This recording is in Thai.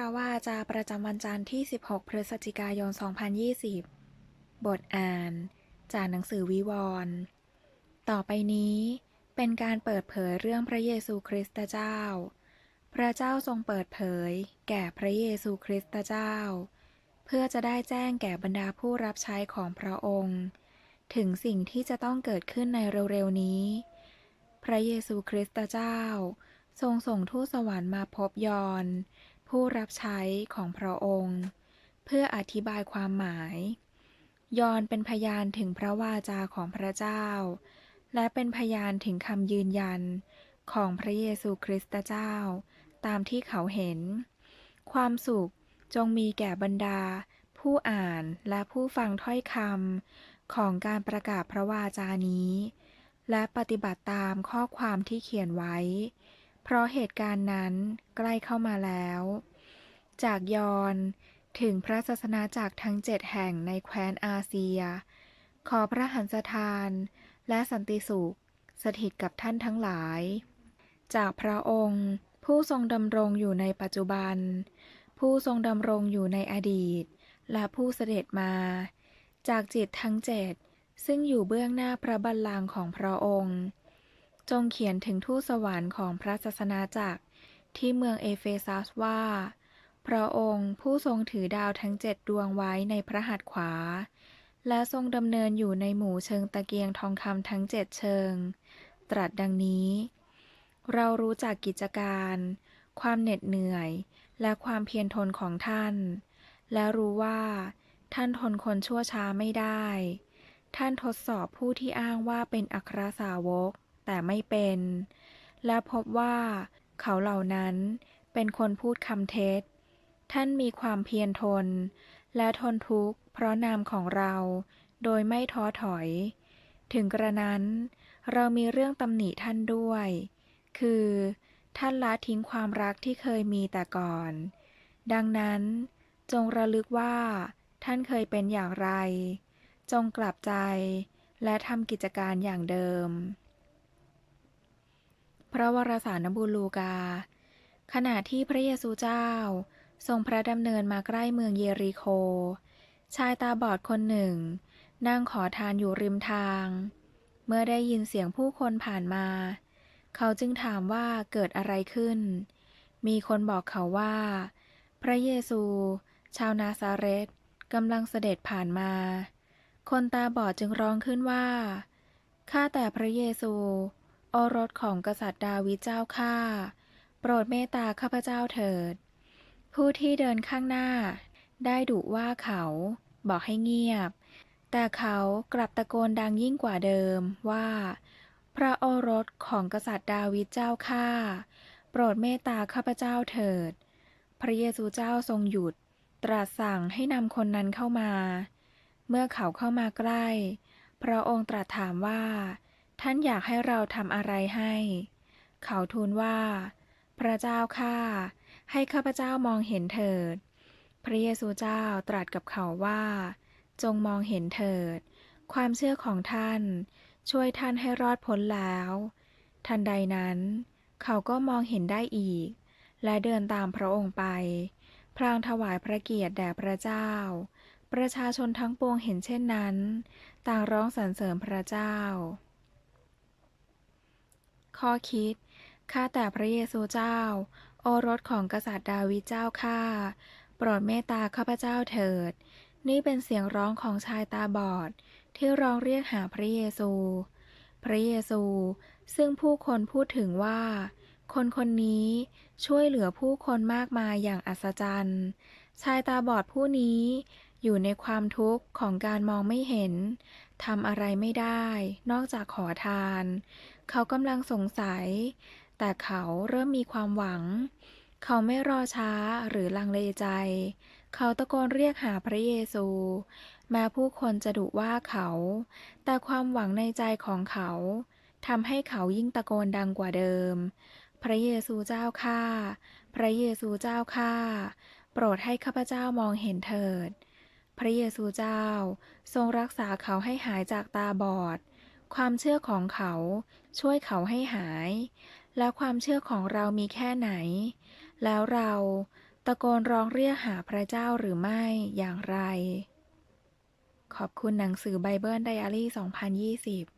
ระวาจาประจำวันจันทร์ที่ 16 พฤศจิกายน 2020 บทอ่าน จากหนังสือวิวรณ์ ต่อไปนี้เป็นการเปิดเผยเรื่องพระเยซูคริสต์เจ้า พระเจ้าทรงเปิดเผย แก่พระเยซูคริสต์เจ้า เพื่อจะได้แจ้งแก่บรรดาผู้รับใช้ของพระองค์ ถึงสิ่งที่จะต้องเกิดขึ้นในเร็วๆนี้ พระเยซูคริสต์เจ้า ทรงส่งทูตสวรรค์มาพบยอน ผู้รับใช้ของพระองค์ เพื่ออธิบายความหมาย ยอนเป็นพยานถึงพระวาจาของพระเจ้า และเป็นพยานถึงคำยืนยันของพระเยซูคริสต์เจ้า ตามที่เขาเห็น ความสุขจงมีแก่บรรดา ผู้อ่านและผู้ฟังถ้อยคำของการประกาศพระวาจานี้ และปฏิบัติตามข้อความที่เขียนไว้ เพราะเหตุการณ์นั้นใกล้เข้ามาแล้ว จากยอนถึงพระศาสนาจากทั้งเจ็ดแห่งในแคว้นอาเซีย ขอพระหันสถานและสันติสุข สถิตกับท่านทั้งหลาย จากพระองค์ผู้ทรงดำรงอยู่ในปัจจุบัน ผู้ทรงดำรงอยู่ในอดีต และผู้เสด็จมา จากจิตทั้งเจ็ดซึ่งอยู่เบื้องหน้าพระบัลลังก์ของพระองค์ จงเขียนถึงทูตสวรรค์ของพระศาสนาจักรที่เมืองเอเฟซัสว่า พระองค์ผู้ทรงถือดาวทั้งเจ็ดดวงไว้ในพระหัตถ์ขวา และทรงดำเนินอยู่ในหมู่เชิงตะเกียงทองคำทั้งเจ็ดเชิง ตรัสดังนี้ เรารู้จักกิจการ ความเหน็ดเหนื่อย และความเพียรทนของท่าน และรู้ว่าท่านทนคนชั่วช้าไม่ได้ ท่านทดสอบผู้ที่อ้างว่าเป็นอัครสาวก แต่ไม่เป็น และพบว่าเขาเหล่านั้นเป็นคนพูดคำเท็จ ท่านมีความเพียรทน และทนทุกข์เพราะนามของเราโดยไม่ท้อถอย ถึงกระนั้น เรามีเรื่องตำหนิท่านด้วย คือท่านละทิ้งความรักที่เคยมีแต่ก่อน ดังนั้น จงระลึกว่า ท่านเคยเป็นอย่างไร จงกลับใจ และทำกิจการอย่างเดิม ระวรสารนบูลูกา ขณะที่พระเยซูเจ้า ทรงพระดำเนินมาใกล้เมืองเยริโค ชายตาบอดคนหนึ่ง นั่งขอทานอยู่ริมทาง เมื่อได้ยินเสียงผู้คนผ่านมา เขาจึงถามว่าเกิดอะไรขึ้น มีคนบอกเขาว่า พระเยซู ชาวนาซาเรตกำลังเสด็จผ่านมา คนตาบอดจึงร้องขึ้นว่า ข้าแต่พระเยซู อรสของกษัตริย์ดาวิดเจ้าข้าโปรดเมตตาข้าพเจ้าเถิด ผู้ที่เดินข้างหน้า ได้ดุว่าเขา บอกให้เงียบ แต่เขากลับตะโกนดังยิ่งกว่าเดิมว่า พระโอรสของกษัตริย์ดาวิดเจ้าข้าโปรดเมตตาข้าพเจ้าเถิด พระเยซูเจ้าทรงหยุด ตรัสสั่งให้นำคนนั้นเข้ามา เมื่อเขาเข้ามาใกล้ พระองค์ตรัสถามว่า ท่านอยากให้เราทำอะไรให้ เขาทูลว่า พระเจ้าข้าให้ข้าพเจ้ามองเห็นเถิด พระเยซูเจ้าตรัสกับเขาว่า จงมองเห็นเถิด ความเชื่อของท่าน ช่วยท่านให้รอดพ้นแล้ว ทันใดนั้น เขาก็มองเห็นได้อีก และเดินตามพระองค์ไป พลางถวายพระเกียรติแด่พระเจ้า ประชาชนทั้งปวงเห็นเช่นนั้น ต่างร้องสรรเสริญพระเจ้า ข้อคิด ข้าแต่พระเยซูเจ้า โอรสของกษัตริย์ดาวิดเจ้าข้า โปรดเมตตาข้าพเจ้าเถิด นี่เป็นเสียงร้องของชายตาบอด ที่ร้องเรียกหาพระเยซู พระเยซู ซึ่งผู้คนพูดถึงว่า คนคนนี้ช่วยเหลือผู้คนมากมายอย่างอัศจรรย์ ชายตาบอดผู้นี้ อยู่ในความทุกข์ของการมองไม่เห็นทำอะไรไม่ได้ นอกจากขอทาน เขากำลังสงสัย แต่เขาเริ่มมีความหวัง เขาไม่รอช้าหรือลังเลใจ เขาตะโกนเรียกหาพระเยซู แม้ผู้คนจะดุว่าเขา แต่ความหวังในใจของเขาทำให้เขายิ่งตะโกนดังกว่าเดิม พระเยซูเจ้าข้า พระเยซูเจ้าข้า โปรดให้ข้าพเจ้ามองเห็นเถิด พระเยซูเจ้า ทรงรักษาเขาให้หายจากตาบอด ความเชื่อของเขาช่วยเขาให้หาย แล้วความเชื่อของเรามีแค่ไหน แล้วเราตะโกนร้องเรียกหาพระเจ้าหรือไม่อย่างไร ขอบคุณหนังสือไบเบิลไดอารี่ 2020